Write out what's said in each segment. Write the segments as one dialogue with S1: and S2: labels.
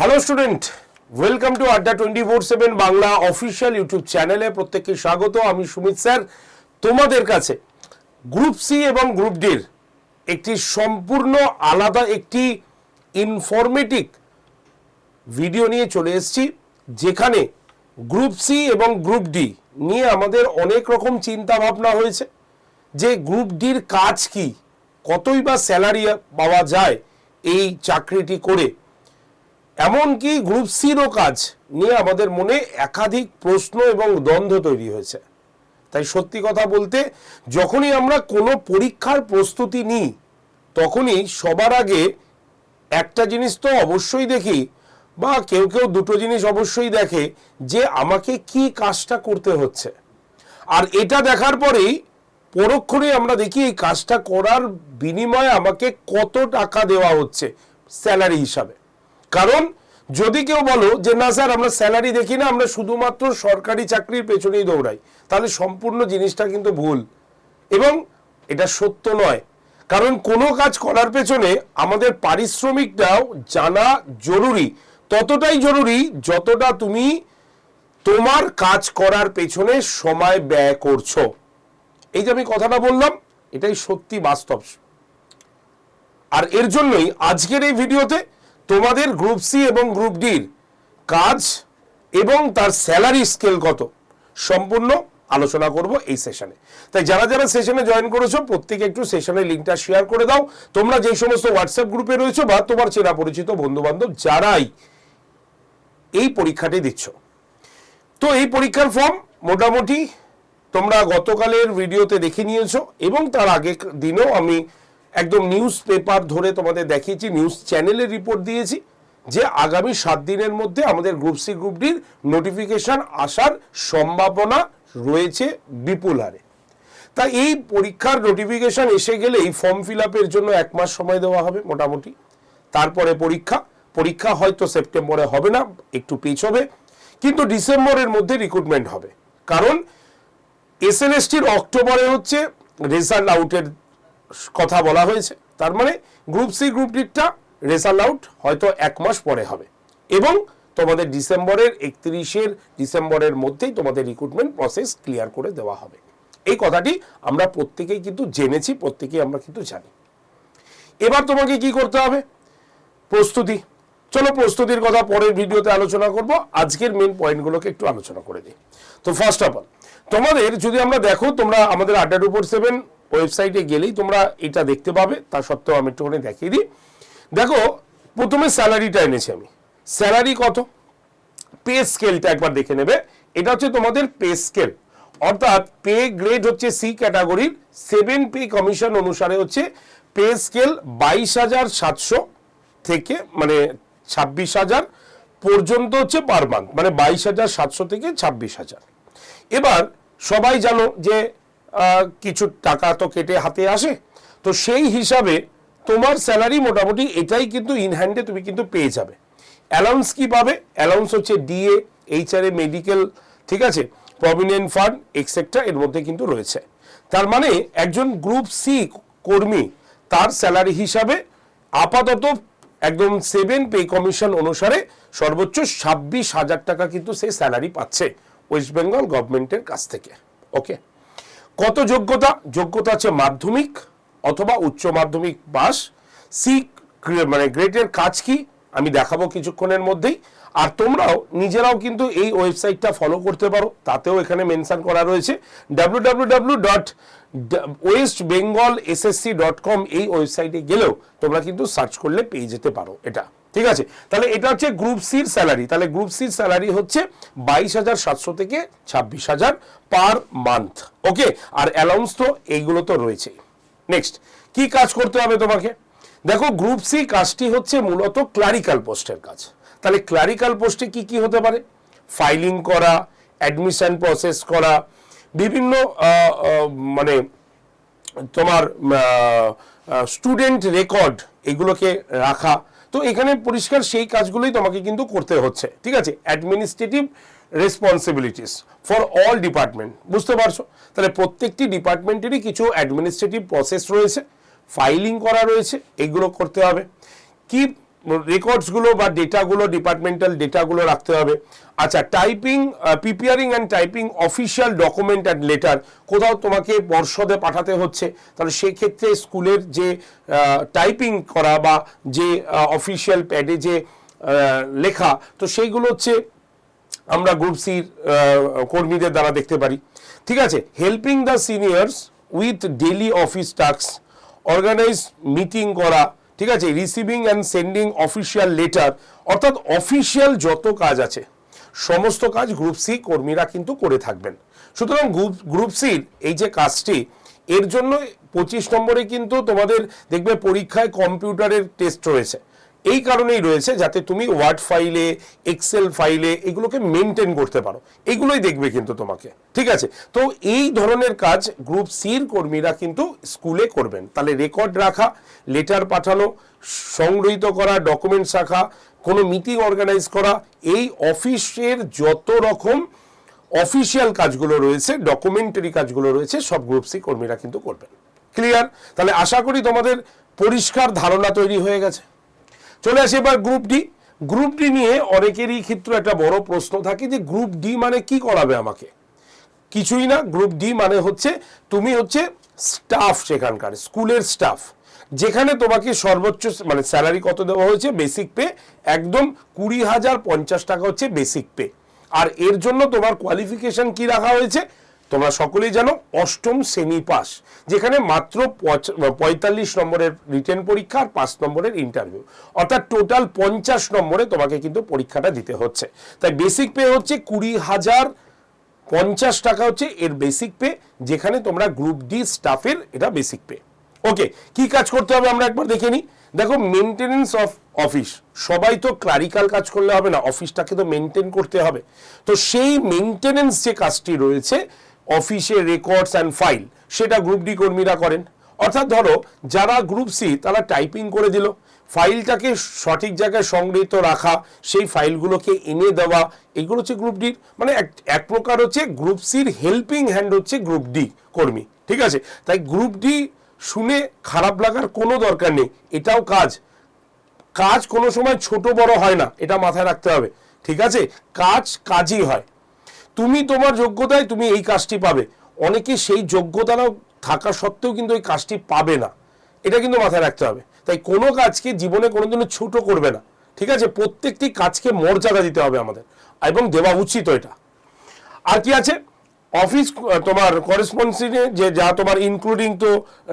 S1: Hello student welcome to Adda twenty four seven Bangla official YouTube চ্যানেলে প্রত্যেককে স্বাগত। আমি সুমিত স্যার। তোমাদের কাছে গ্রুপ সি এবং গ্রুপ ডির একটি সম্পূর্ণ আলাদা একটি ইনফরমেটিভ ভিডিও নিয়ে চলে এসেছি, যেখানে গ্রুপ সি এবং গ্রুপ ডি নিয়ে আমাদের অনেক রকম চিন্তা ভাবনা হয়েছে। যে গ্রুপ ডির কাজ কি? কতই বা স্যালারি পাওয়া যায় এই চাকরিটি করে? এমনকি গ্রুপ সিরও কাজ নিয়ে আমাদের মনে একাধিক প্রশ্ন এবং দ্বন্দ্ব তৈরি হয়েছে। তাই সত্যি কথা বলতে, যখনই আমরা কোনো পরীক্ষার প্রস্তুতি নিই, তখনই সবার আগে একটা জিনিস তো অবশ্যই দেখি বা কেউ কেউ দুটো জিনিস অবশ্যই দেখে যে আমাকে কি কাজটা করতে হচ্ছে। আর এটা দেখার পরেই পরক্ষণে আমরা দেখি এই কাজটা করার বিনিময়ে আমাকে কত টাকা দেওয়া হচ্ছে স্যালারি হিসাবে। কারণ, যদি কেউ বলো যে, না স্যার, আমরা স্যালারি দেখি না, আমরা শুধুমাত্র সরকারি চাকরির পেছনেই দৌড়াই, তাহলে সম্পূর্ণ জিনিসটা কিন্তু ভুল। এবং এটা সত্য নয়। কারণ কোনো কাজ করার পেছনে আমাদের পারিশ্রমিকটাও জানা জরুরি। ততটাই জরুরি যতটা তুমি তোমার কাজ করার পেছনে সময় ব্যয় করছ। এই যে আমি কথাটা বললাম, এটাই সত্যি বাস্তব। আর এর জন্যই আজকের এই ভিডিওতে তোমাদের গ্রুপ সি এবং গ্রুপ ডির কাজ এবং তার স্যালারি স্কেল কত? সম্পূর্ণ আলোচনা করব এই সেশনে তাই যারা যারা সেশনে জয়েন করেছ, প্রত্যেকে একটু সেশনের লিঙ্কটা শেয়ার করে দাও। তোমরা যেই সমস্ত হোয়াটসঅ্যাপ গ্রুপে রয়েছো বা তোমার চেনা পরিচিত বন্ধু বান্ধব যারাই এই পরীক্ষাটি দিচ্ছ। তো এই পরীক্ষার ফর্ম মোটামুটি তোমরা গতকালের ভিডিওতে দেখে নিয়েছো এবং তার আগের দিনও আমি একদম নিউজ পেপার ধরে তোমাদের দেখিয়েছি নিউজ চ্যানেলে রিপোর্ট দিয়েছি, যে আগামী সাত দিনের মধ্যে আমাদের গ্রুপ সি গ্রুপ ডির নোটিফিকেশন আসার সম্ভাবনা রয়েছে বিপুল হারে। তা এই পরীক্ষার নোটিফিকেশন এসে গেলে এই ফর্ম ফিল আপের জন্য এক মাস সময় দেওয়া হবে মোটামুটি। তারপরে পরীক্ষা পরীক্ষা হয়তো সেপ্টেম্বরে হবে না, একটু পিছবে, কিন্তু ডিসেম্বরের মধ্যে রিক্রুটমেন্ট হবে। কারণ এসএলএসটির অক্টোবরে হচ্ছে রেজাল্ট আউটের কথা বলা হয়েছে। তার মানে গ্রুপ সি গ্রুপ ডিটা রেজাল্ট আউট হয়তো এক মাস পরে হবে। এবং তোমাদের ডিসেম্বরের একত্রিশের ডিসেম্বরের মধ্যেই তোমাদের রিক্রুটমেন্ট প্রসেস ক্লিয়ার করে দেওয়া হবে। এই কথাটি আমরা প্রত্যেকেই কিন্তু জেনেছি, প্রত্যেকেই আমরা কিন্তু জানি। এবার তোমাকে কি করতে হবে? প্রস্তুতি। চলো প্রস্তুতির কথা পরের ভিডিওতে আলোচনা করব। আজকের মেন পয়েন্টগুলোকে একটু আলোচনা করে দিই। তো ফার্স্ট অফ অল তোমাদের যদি আমরা দেখো, তোমরা আমাদের আড্ডা উপর সেভেন ওয়েবসাইটে গেলেই তোমরা এটা দেখতে পাবে। তা সত্ত্বেও আমি একটুখানি দেখিয়ে দিই। দেখো, প্রথমে স্যালারিটা এনেছি আমি। স্যালারি কত? পে স্কেলটা একবার দেখে নেবে। এটা হচ্ছে তোমাদের পে স্কেল। অর্থাৎ পে গ্রেড হচ্ছে সি ক্যাটাগরির। সেভেন পে কমিশন অনুসারে হচ্ছে পে স্কেল বাইশ হাজার সাতশো থেকে মানে ছাব্বিশ হাজার পর্যন্ত হচ্ছে পার মান্থ। মানে বাইশ হাজার সাতশো থেকে ছাব্বিশ হাজার। এবার সবাই জানো যে কিছু টাকা তো কেটে হাতে আসে। তো সেই হিসাবে তোমার স্যালারি মোটামুটি এটাই কিন্তু ইনহ্যান্ডে তুমি কিন্তু পেয়ে যাবে। অ্যালাউন্স কি পাবে? অ্যালাউন্স হচ্ছে ডিএ এইচআরএ মেডিকেল ঠিক আছে? প্রভিডেন্ট ফান্ড এক্সেট্রা এর মধ্যে কিন্তু রয়েছে। তার মানে একজন গ্রুপ সি কর্মী, তার স্যালারি হিসাবে আপাতত একদম সেভেন পে কমিশন অনুসারে সর্বোচ্চ ছাব্বিশ হাজার টাকা কিন্তু সে স্যালারি পাচ্ছে ওয়েস্ট বেঙ্গল গভর্নমেন্টের কাছ থেকে। ওকে কত যোগ্যতা? যোগ্যতা আছে মাধ্যমিক অথবা উচ্চ মাধ্যমিক পাস। সি মানে গ্রেডের কাজ কি? আমি দেখাবো কিছুক্ষণের মধ্যেই। আর তোমরাও নিজেরাও কিন্তু এই ওয়েবসাইটটা ফলো করতে পারো। তাতেও এখানে মেনশন করা রয়েছে। W W dot West Bengal SSC dot com এই ওয়েবসাইটে গেলেও তোমরা কিন্তু সার্চ করলে পেয়ে যেতে পারো এটা। ঠিক আছে? তাহলে এটা হচ্ছে গ্রুপ সির স্যালারি তাহলে গ্রুপ সির স্যালারি হচ্ছে বাইশ হাজার সাতশো থেকে ছাব্বিশ হাজার পার মান্থ ওকে আর অ্যালাউন্স তো এইগুলো তো রয়েছেই। নেক্সট কি কাজ করতে হবে তোমাকে? দেখো গ্রুপ সি কাজটি হচ্ছে মূলত ক্লারিক্যাল পোস্টের কাজ। তাহলে ক্লারিক্যাল পোস্টে কি কি হতে পারে? ফাইলিং করা অ্যাডমিশন প্রসেস করা, বিভিন্ন মানে তোমার স্টুডেন্ট রেকর্ড এগুলোকে রাখা তো এখানে পরিষ্কার সেই কাজগুলোই তোমাকে কিন্তু করতে হচ্ছে। ঠিক আছে? Administrative responsibilities for all department বুঝতে পারছ? তাহলে প্রত্যেকটি ডিপার্টমেন্টেরই কিছু অ্যাডমিনিস্ট্রেটিভ প্রসেস রয়েছে ফাইলিং করা রয়েছে, এগুলো করতে হবে। কি রেকর্ডসগুলো বা ডেটাগুলো ডিপার্টমেন্টাল ডেটাগুলো রাখতে হবে। আচ্ছা typing preparing and typing official document and letter কোথাও তোমাকে পর্ষদে পাঠাতে হচ্ছে। তাহলে সেই ক্ষেত্রে স্কুলের যে টাইপিং করা বা যে অফিসিয়াল প্যাডে যে লেখা, তো সেইগুলো হচ্ছে আমরা গ্রুপ সির কর্মীদের দ্বারা দেখতে পারি। ঠিক আছে? Helping the seniors with daily office task organise meeting করা ঠিক আছে? Receiving and sending official letter অর্থাৎ অফিসিয়াল যত কাজ আছে, সমস্ত কাজ গ্রুপ সি কর্মীরা কিন্তু করে থাকবেন। সুতরাং গ্রুপ গ্রুপ সির এই যে কাজটি, এর জন্য পঁচিশ নম্বরে কিন্তু তোমাদের দেখবে পরীক্ষায় কম্পিউটারের টেস্ট রয়েছে। এই কারণেই রয়েছে যাতে তুমি ওয়ার্ড ফাইলে এক্সেল ফাইলে এগুলোকে মেনটেন করতে পারো। এগুলোই দেখবে কিন্তু তোমাকে, ঠিক আছে? তো এই ধরনের কাজ গ্রুপ সির কর্মীরা কিন্তু স্কুলে করবেন। তাহলে রেকর্ড রাখা লেটার পাঠানো, সংগৃহীত করা ডকুমেন্টস রাখা, কোনো মিটিং অর্গানাইজ করা, এই অফিসের যত রকম অফিসিয়াল কাজগুলো রয়েছে ডকুমেন্টারি কাজগুলো রয়েছে, সব গ্রুপ সি কর্মীরা কিন্তু করবেন। ক্লিয়ার তাহলে আশা করি তোমাদের পরিষ্কার ধারণা তৈরি হয়ে গেছে। চলে আসি এবার গ্রুপ ডি গ্রুপ ডি নিয়ে অনেকেরই ক্ষেত্রে একটা বড় প্রশ্ন থাকে যে গ্রুপ ডি মানে কি করাবে আমাকে? কিছুই না গ্রুপ ডি মানে হচ্ছে তুমি হচ্ছে স্টাফ সেখানকার, স্কুলের স্টাফ যেখানে তোমাকে সর্বোচ্চ মানে স্যালারি কত দেওয়া হয়েছে? বেসিক পে একদম কুড়ি হাজার পঞ্চাশ টাকা হচ্ছে বেসিক পে আর এর জন্য তোমার কোয়ালিফিকেশন কি রাখা হয়েছে? তোমরা সকলেই জানো, অষ্টম শ্রেণি পাস যেখানে মাত্র পঁয়তাল্লিশ নম্বরের রিটেন পরীক্ষা আর পাঁচ নম্বরের ইন্টারভিউ অর্থাৎ টোটাল পঞ্চাশ নম্বরে তোমাকে কিন্তু পরীক্ষাটা দিতে হচ্ছে। তাই বেসিক পে হচ্ছে কুড়ি হাজার পঞ্চাশ টাকা হচ্ছে এর বেসিক পে যেখানে তোমরা গ্রুপ ডি স্টাফের এটা বেসিক পে ওকে কি কাজ করতে হবে আমরা একবার দেখে নিই। দেখো মেনটেনেন্স অফ অফিস সবাই তো ক্লারিক্যাল কাজ করলে হবে না অফিসটাকে তো মেনটেন করতে হবে। তো সেই মেনটেনেন্স যে কাজটি রয়েছে অফিসের রেকর্ডস অ্যান্ড ফাইল সেটা গ্রুপ ডি কর্মীরা করেন। অর্থাৎ ধরো, যারা গ্রুপ সি তারা টাইপিং করে দিল। ফাইলটাকে সঠিক জায়গায় সংগৃহীত রাখা, সেই ফাইলগুলোকে এনে দেওয়া, এগুলো হচ্ছে গ্রুপ ডির মানে এক এক প্রকার হচ্ছে গ্রুপ সির হেল্পিং হ্যান্ড হচ্ছে গ্রুপ ডি কর্মী, ঠিক আছে? তাই গ্রুপ ডি শুনে খারাপ লাগার কোনো দরকার নেই, এটাও কাজ। কাজ কোনো সময় ছোট বড় হয় না, এটা মাথায় রাখতে হবে, ঠিক আছে? কাজ কাজই হয়। তুমি তোমার যোগ্যতায় তুমি এই কাজটি পাবে। অনেকে সেই যোগ্যতাটাও থাকা সত্ত্বেও কিন্তু এই কাজটি পাবে না। এটা কিন্তু মাথায় রাখতে হবে। তাই কোনো কাজকে জীবনে কোনোদিনও ছোট করবে না। ঠিক আছে? প্রত্যেকটি কাজকে মর্যাদা দিতে হবে আমাদের। এবং দেওয়া উচিত এটা। আর কি আছে? অফিস, তোমার করেসপন্সিনে যে যা তোমার ইনক্লুডিং তো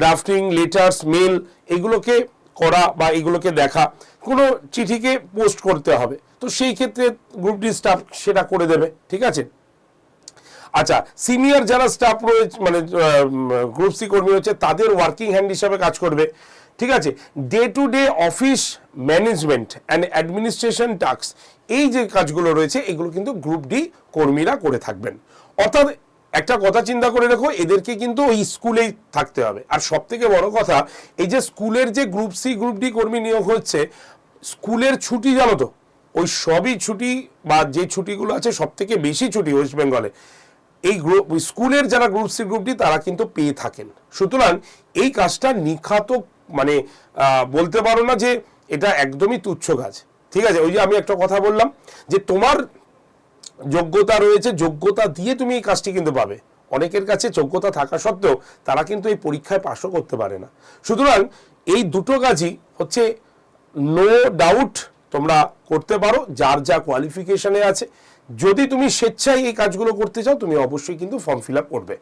S1: ড্রাফটিং লেটার্স মেল এগুলোকে করা বা এগুলোকে দেখা, কোনো চিঠিকে পোস্ট করতে হবে। তো সেই ক্ষেত্রে গ্রুপ ডি স্টাফ সেটা করে দেবে। ঠিক আছে? আচ্ছা সিনিয়র যারা স্টাফ রয়েছে মানে গ্রুপ সি কর্মী হচ্ছে তাদের ওয়ার্কিং হ্যান্ড হিসাবে কাজ করবে। ঠিক আছে? Day to day office management and administration task এই যে কাজগুলো রয়েছে, এগুলো কিন্তু গ্রুপ ডি কর্মীরা করে থাকবেন। অর্থাৎ, একটা কথা চিন্তা করে রাখো, এদেরকে কিন্তু ওই স্কুলেই থাকতে হবে। আর সব থেকে বড় কথা, এই যে স্কুলের যে গ্রুপ সি গ্রুপ ডি কর্মী নিয়োগ হচ্ছে, স্কুলের ছুটি জানো তো? ওই সবই ছুটি বা যে ছুটিগুলো আছে সব থেকে বেশি ছুটি ওয়েস্ট বেঙ্গলে এই গ্রুপ স্কুলের যারা গ্রুপ সি গ্রুপটি তারা কিন্তু পেয়ে থাকেন। সুতরাং এই কাজটা নিখাত মানে বলতে পারো না যে এটা একদমই তুচ্ছ কাজ। ঠিক আছে? ওই যে আমি একটা কথা বললাম যে তোমার যোগ্যতা রয়েছে, যোগ্যতা দিয়ে তুমি এই কাজটি কিন্তু পাবে। অনেকের কাছে যোগ্যতা থাকা সত্ত্বেও তারা কিন্তু এই পরীক্ষায় পাশও করতে পারে না। সুতরাং এই দুটো কাজই হচ্ছে নো ডাউট তোমরা করতে পারো, যার যা কোয়ালিফিকেশনে আছে। যদি তুমি স্বেচ্ছায় এই কাজগুলো করতে চাও, তুমি অবশ্যই কিন্তু ফর্ম ফিল করবে।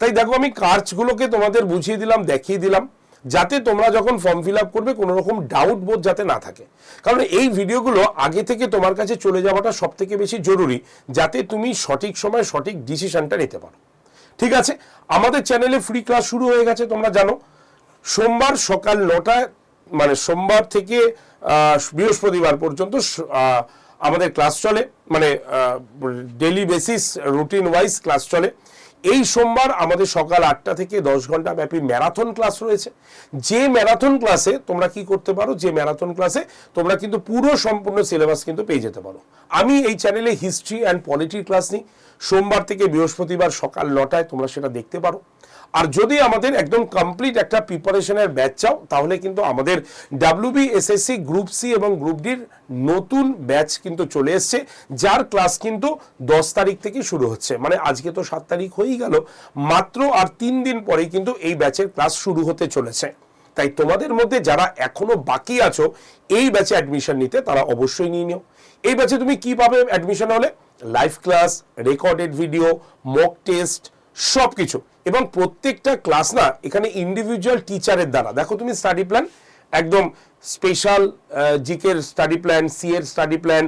S1: তাই দেখো, আমি কাজগুলোকে তোমাদের বুঝিয়ে দিলাম, দেখিয়ে দিলাম, যাতে তোমরা যখন ফর্ম ফিল করবে, কোনো রকম ডাউট বোধ যাতে না থাকে। কারণ এই ভিডিওগুলো আগে থেকে তোমার কাছে চলে যাওয়াটা সব থেকে বেশি জরুরি, যাতে তুমি সঠিক সময় সঠিক ডিসিশনটা নিতে পারো। ঠিক আছে? আমাদের চ্যানেলে ফ্রি ক্লাস শুরু হয়ে গেছে, তোমরা জানো। সোমবার সকাল নটায় মানে সোমবার থেকে বৃহস্পতিবার পর্যন্ত আমাদের ক্লাস চলে মানে daily basis routine wise class চলে। এই সোমবার আমাদের সকাল আটটা থেকে দশ ঘণ্টা ব্যাপী ম্যারাথন ক্লাস রয়েছে। যে ম্যারাথন ক্লাসে তোমরা কি করতে পারো, যে ম্যারাথন ক্লাসে তোমরা কিন্তু পুরো সম্পূর্ণ সিলেবাস কিন্তু পেয়ে যেতে পারো। আমি এই চ্যানেলে হিস্ট্রি অ্যান্ড পলিটির ক্লাস নিই। সোমবার থেকে বৃহস্পতিবার সকাল নটায় তোমরা সেটা দেখতে পারো। আর যদি আমাদের একদম কমপ্লিট একটা প্রিপারেশনের ব্যাচ চাও, তাহলে কিন্তু আমাদের ডাব্লিউবি এসএসসি গ্রুপ সি এবং গ্রুপ ডির নতুন ব্যাচ কিন্তু চলে এসছে, যার ক্লাস কিন্তু দশ তারিখ থেকে শুরু হচ্ছে। মানে আজকে তো সাত তারিখ হয়েই গেল, মাত্র আর তিন দিন পরেই কিন্তু এই ব্যাচের ক্লাস শুরু হতে চলেছে। তাই তোমাদের মধ্যে যারা এখনও বাকি আছো, এই ব্যাচে অ্যাডমিশন নিতে তারা অবশ্যই নিয়ে নিও। এই ব্যাচে তুমি কি পাবে অ্যাডমিশন হলে? Live class recorded video mock test সব কিছু এবং প্রত্যেকটা ক্লাস না, এখানে ইন্ডিভিজুয়াল টিচারের দ্বারা। দেখো তুমি স্টাডি প্ল্যান একদম স্পেশাল জিকের স্টাডি প্ল্যান সি এর study plan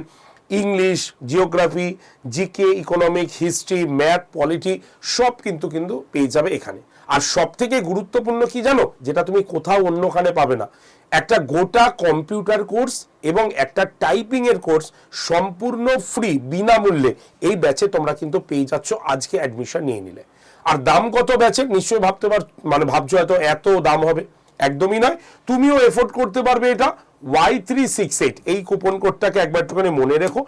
S1: English geography GK economic history math polity সব কিন্তু কিন্তু পেয়ে যাবে এখানে। আর সব থেকে গুরুত্বপূর্ণ কি জানো? যেটা তুমি কোথাও অন্যখানে পাবে না। একটা গোটা কম্পিউটার কোর্স এবং একটা টাইপিং এর কোর্স সম্পূর্ণ ফ্রি বিনামূল্যে। এই ব্যাচে তোমরা কিন্তু পেয়ে যাচ্ছ আজকে অ্যাডমিশন নিয়ে নিলে। আর দাম কত ব্যাচে নিশ্চয়ই ভাবতে পার মানে ভাবছ হয়তো এত দাম হবে। একদমই নয়। তুমিও এফোর্ড করতে পারবে এটা। ওয়াই থ্রি সিক্স এইট এই কুপন কোডটাকে একবার একটুখানি মনে রেখো।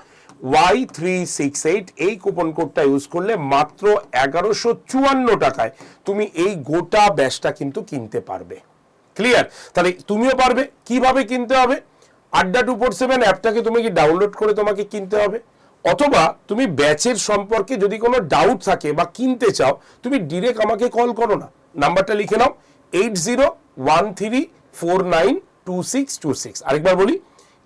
S1: ওয়াই থ্রি সিক্স এইট এই কুপন কোডটা ইউজ করলে মাত্র এগারোশো চুয়ান্ন টাকায় তুমি এই গোটা ব্যাচটা কিন্তু কিনতে পারবে। ক্লিয়ার তাহলে তুমিও পারবে। কীভাবে কিনতে হবে? আড্ডা টু ফোর সেভেন অ্যাপটাকে তুমি কি ডাউনলোড করে তোমাকে কিনতে হবে? অথবা তুমি ব্যাচের সম্পর্কে যদি কোনো ডাউট থাকে বা কিনতে চাও, তুমি ডিরেক্ট আমাকে কল করো না। নাম্বারটা লিখে নাও eight zero one three four nine two six two six আরেকবার বলি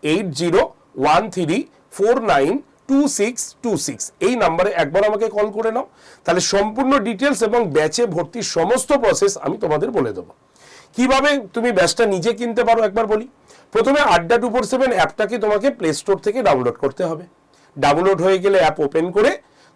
S1: eight zero one three four nine two six two six এই নাম্বারে একবার আমাকে কল করে নাও। তাহলে সম্পূর্ণ ডিটেলস এবং ব্যাচে ভর্তির সমস্ত প্রসেস আমি তোমাদের বলে দেবো। কীভাবে তুমি ব্যাচটা নিজে কিনতে পারো একবার বলি, প্রথমে আড্ডা টু ফোর সেভেন অ্যাপটাকে তোমাকে প্লে স্টোর থেকে ডাউনলোড করতে হবে। ডাউনলোড হয়ে গেলে অ্যাপ ওপেন করে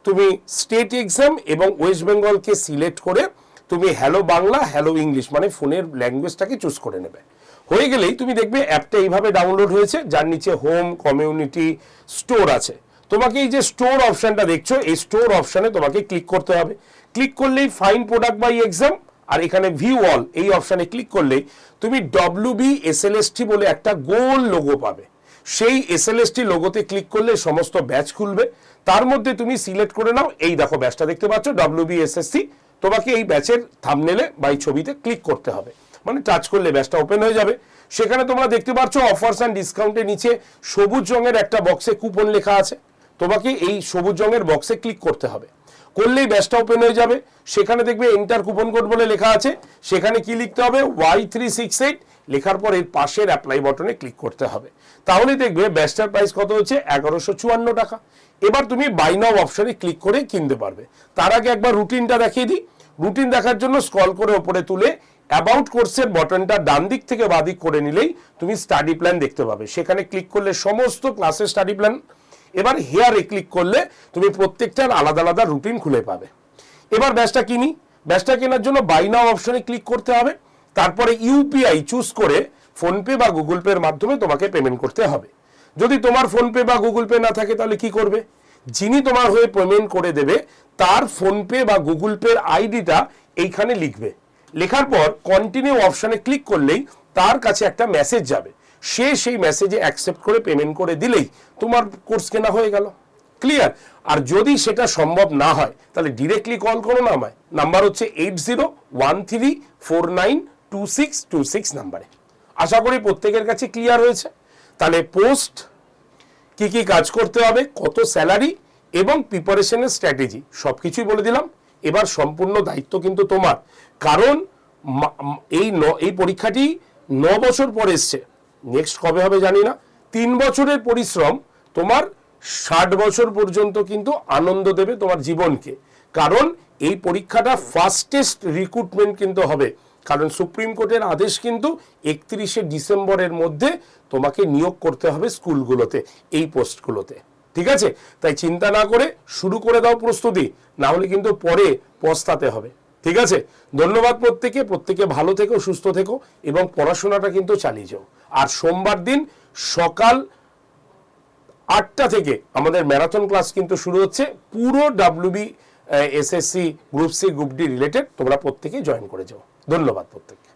S1: তুমি স্টেট এক্সাম এবং ওয়েস্ট বেঙ্গলকে সিলেক্ট করে তুমি হ্যালো বাংলা হ্যালো ইংলিশ মানে ফোনের ল্যাঙ্গুয়েজটাকে চুজ করে নেবে। হয়ে গেলেই তুমি দেখবে অ্যাপটা এইভাবে ডাউনলোড হয়েছে, যার নিচে হোম কমিউনিটি স্টোর আছে। তোমাকে এই যে স্টোর অপশনটা দেখছ, এই স্টোর অপশনে তোমাকে ক্লিক করতে হবে। ক্লিক করলেই ফাইন প্রোডাক্ট বাই এক্সাম আর এখানে ভিউ অল এই অপশনে ক্লিক করলেই তুমি ডব্লিউ বি এসএলএসটি বলে একটা গোল লোগো পাবে। সেই এস এল এসএলএসটি লোগোতে ক্লিক করলে সমস্ত ব্যাচ খুলবে। তার মধ্যে তুমি সিলেক্ট করে নাও, এই দেখো ব্যাচটা দেখতে পাচ্ছ ডব্লিউ বি এসএসসি তোমাকে এই ব্যাচের থামনেলে বা এই ছবিতে ক্লিক করতে হবে। মানে টাচ করলে ব্যাচটা ওপেন হয়ে যাবে। সেখানে তোমরা দেখতে পাচ্ছ অফার্স অ্যান্ড ডিসকাউন্টের নিচে সবুজ রঙের একটা বক্সে কুপন লেখা আছে। তোমাকে এই সবুজ রঙের বক্সে ক্লিক করতে হবে। করলেই ব্যাচটা ওপেন হয়ে যাবে। সেখানে দেখবে এন্টার কুপন কোড বলে লেখা আছে। সেখানে কি লিখতে হবে? ওয়াই থ্রি সিক্স এইট লেখার পর এর পাশের অ্যাপ্লাই বটনে ক্লিক করতে হবে। তাহলে দেখবে ব্যাচটার প্রাইস কত হচ্ছে? এগারোশো চুয়ান্ন টাকা। এবার তুমি বাই অপশনে ক্লিক করে কিনতে পারবে। তার আগে একবার রুটিনটা দেখিয়ে দিই। রুটিন দেখার জন্য স্ক্রল করে ওপরে তুলে অ্যাবাউট কোর্সের বটনটা ডান দিক থেকে বাদিক করে নিলেই তুমি স্টাডি প্ল্যান দেখতে পাবে। সেখানে ক্লিক করলে সমস্ত ক্লাসের স্টাডি প্ল্যান এবার হেয়ারে ক্লিক করলে তুমি প্রত্যেকটার আলাদা আলাদা রুটিন খুলে পাবে। এবার ব্যাচটা কিনি। ব্যাচটা কেনার জন্য বাই নাও অপশনে ক্লিক করতে হবে। তারপরে ইউপিআই চুজ করে ফোনপে বা গুগল পের মাধ্যমে তোমাকে পেমেন্ট করতে হবে। যদি তোমার ফোনপে বা গুগল পে না থাকে তাহলে কি করবে? যিনি তোমার হয়ে পেমেন্ট করে দেবে, তার ফোনপে বা গুগল পের আইডিটা এইখানে লিখবে। লেখার পর কন্টিনিউ অপশনে ক্লিক করলেই তার কাছে একটা মেসেজ যাবে। সে সেই মেসেজে অ্যাকসেপ্ট করে পেমেন্ট করে দিলেই তোমার কোর্স কেনা হয়ে গেল। ক্লিয়ার আর যদি সেটা সম্ভব না হয়, তাহলে ডিরেক্টলি কল করো না আমায়। নাম্বার হচ্ছে eight zero one three four nine two six two six নাম্বারে আশা করি প্রত্যেকের কাছে ক্লিয়ার হয়েছে। তাহলে পোস্ট কি কি কাজ করতে হবে, কত স্যালারি এবং প্রিপারেশনের স্ট্র্যাটেজি সব কিছুই বলে দিলাম। এবার সম্পূর্ণ দায়িত্ব কিন্তু তোমার। কারণ এই ন এই পরীক্ষাটি ন বছর পর এসছে। নেক্সট কবে হবে জানি না। তিন বছরের পরিশ্রম, তোমার ষাট বছর পর্যন্ত কিন্তু আনন্দ দেবে তোমার জীবনকে। কারণ এই পরীক্ষাটা ফাস্টেস্ট রিক্রুটমেন্ট কিন্তু হবে। কারণ সুপ্রিম কোর্টের আদেশ কিন্তু একত্রিশে ডিসেম্বরের মধ্যে তোমাকে নিয়োগ করতে হবে স্কুলগুলোতে, এই পোস্টগুলোতে। ঠিক আছে? তাই চিন্তা না করে শুরু করে দাও প্রস্তুতি, না হলে কিন্তু পরে পস্তাতে হবে। ঠিক আছে? ধন্যবাদ প্রত্যেকে প্রত্যেকে ভালো থেকো, সুস্থ থেকো, এবং পড়াশোনাটা কিন্তু চালিয়ে যাও। আর সোমবার দিন সকাল আটটা থেকে আমাদের ম্যারাথন ক্লাস কিন্তু শুরু হচ্ছে। পুরো WB SSC group C group D related তোমরা প্রত্যেকেই জয়েন করে যাও। ধন্যবাদ প্রত্যেককে।